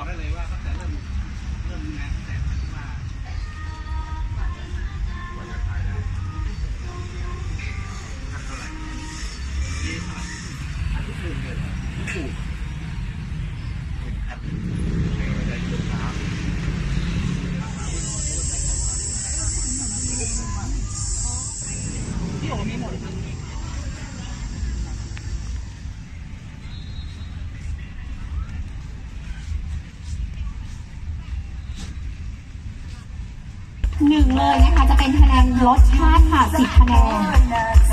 บอกได้เลยว่าตั้งแต่เริ่มเริ่มงานตั้งแต่ว่าวันจะขายแล้เท่าไหร่นี่เท่าไหร่อันที่หนึ่งเลยที่ถูกที่โอมีหมด หนึ่งเลยนะคะจะเป็นคะแนนรสชาติค่ะสิบคะแนน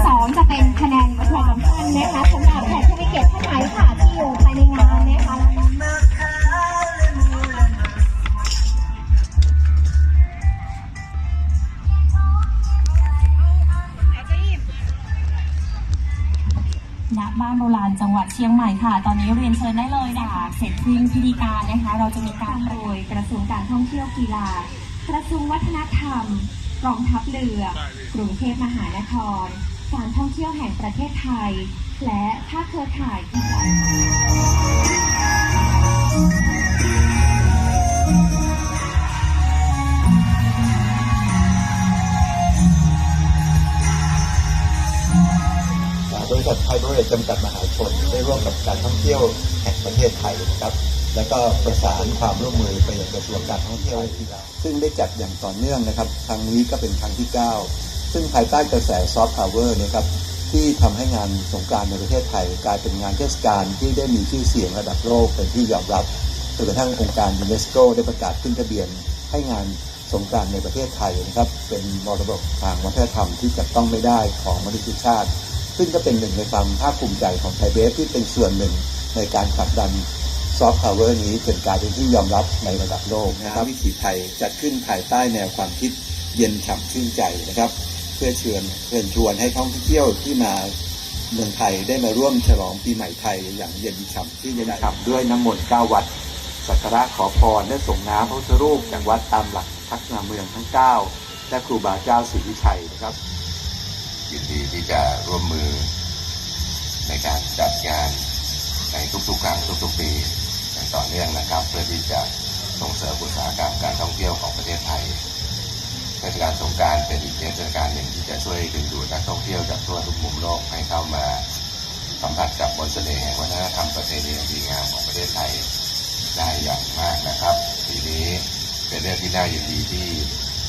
สองจะเป็นคะแนนวัตถุสัมพันธ์นะคะสำหรับแขกผู้มีเกียรติท่านไหนค่ะที่อยู่ภายในงานนะคะณบ้านโบราณจังหวัดเชียงใหม่ค่ะ ตอนนี้เรียนเชิญได้เลยนะคะเสร็จสิ้นพิธีการนะคะ เราจะมีการโปรยกระทรวงการท่องเที่ยวกีฬา กระทรวงวัฒนธรรม กองทัพเรือ กรุงเทพมหานคร การท่องเที่ยวแห่งประเทศไทย และภาคเครือข่ายกีฬาบริษัทไทยบริษัทจำกัดมหาชนได้ร่วมกับการท่องเที่ยวแห่งประเทศไทยนะครับ แล้วก็ประสานความร่วมมือไปยังกระทรวงการท่องเที่ยวและกีฬาซึ่งได้จัดอย่างต่อเนื่องนะครับ ครั้งนี้ก็เป็นครั้งที่ 9 ซึ่งภายใต้กระแสซอฟต์พาวเวอร์นะครับที่ทำให้งานสงกานต์ในประเทศไทย กลายเป็นงานเทศกาลที่ได้มีชื่อเสียงระดับโลกเป็นที่ยอมรับจนกระทั่งองค์การยูเนสโกได้ประกาศขึ้นทะเบียนให้งานสงกานต์ในประเทศไทยนะครับเป็นมรดกทางวัฒนธรรมที่จับต้องไม่ได้ของมนุษยชาติ ซึ่งก็เป็นหนึ่งในความภาคภูมิใจของไทยเบฟที่เป็นส่วนหนึ่งในการผลักดัน ซอฟต์พาวเวอร์นี้จนกลายเป็นที่ยอมรับในระดับโลกนะครับวิถีไทยจัดขึ้นภายใต้แนวความคิดเย็นฉ่ำชื่นใจนะครับ เพื่อเชิญเชิญชวนให้ท่องเที่ยวที่มาเมืองไทยได้มาร่วมฉลองปีใหม่ไทยอย่างเย็นฉ่ำชื่นใจด้วยน้ำมนต์เก้าวัดสักการะขอพรและส่งน้ำพระพุทธรูปจากวัดตามหลักพัฒนาเมืองทั้ง 9 และครูบาเจ้าศรีวิชัยนะครับยินดีที่จะร่วมมือในการจัดงานในทุกๆครั้งทุกๆปี อย่างต่อเนื่องนะครับ เพื่อที่จะส่งเสริมอุตสาหกรรมการท่องเที่ยวของประเทศไทยเทศกาลสงการเป็นอีกเทศกาลหนึ่งที่จะช่วยดึงดูดนักท่องเที่ยวจากทั่วทุกมุมโลกให้เข้ามาสัมผัสกับบนเสน่ห์แห่งวัฒนธรรมประเพณีอันดีงามของประเทศไทยได้อย่างมากนะครับปีนี้เป็นเรื่องที่น่ายินดีที่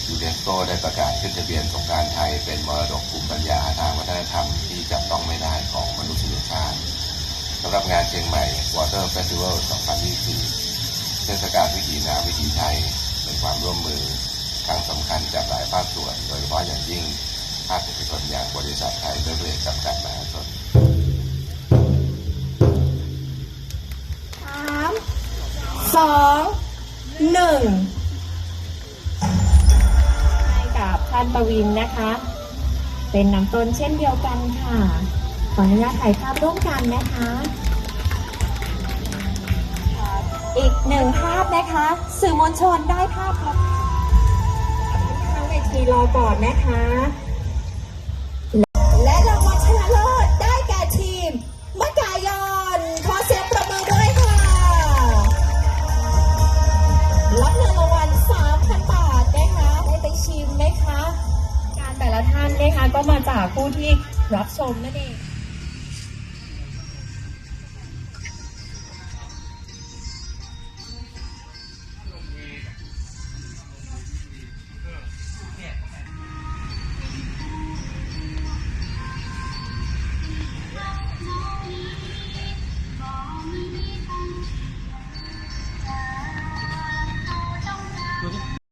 ยูเนสโกได้ประกาศขึ้นทะเบียนสงการไทยเป็นมรดกภูมิปัญญาทางวัฒนธรรม รับงานเชียงใหม่ Water Festival 2024 เทศกาลวิถีน้ำวิถีไทย เป็นความร่วมมือครั้งสำคัญจากหลายภาคส่วน โดยเฉพาะอย่างยิ่ง ภาคเอกชนอย่างบริษัทไทยเบเวอเรจจำกัดมหาชนสามสองหนึ่งให้กับท่านประวินนะคะ เป็นน้ำต้นเช่นเดียวกันค่ะ ขออนุญาตถ่ายภาพร่วมกันนะคะ หนึ่งภาพนะคะ สื่อมวลชนได้ภาพครับทางเวทีรอก่อนนะคะ และรางวัลชนะเลิศได้แก่ทีมมะกายอนขอเสียงประมือด้วยค่ะรับเงินรางวัล3,000 บาทนะคะได้ไปชิมไหมคะ การแต่ละท่านนะคะก็มาจากผู้ที่รับชมนั่นเอง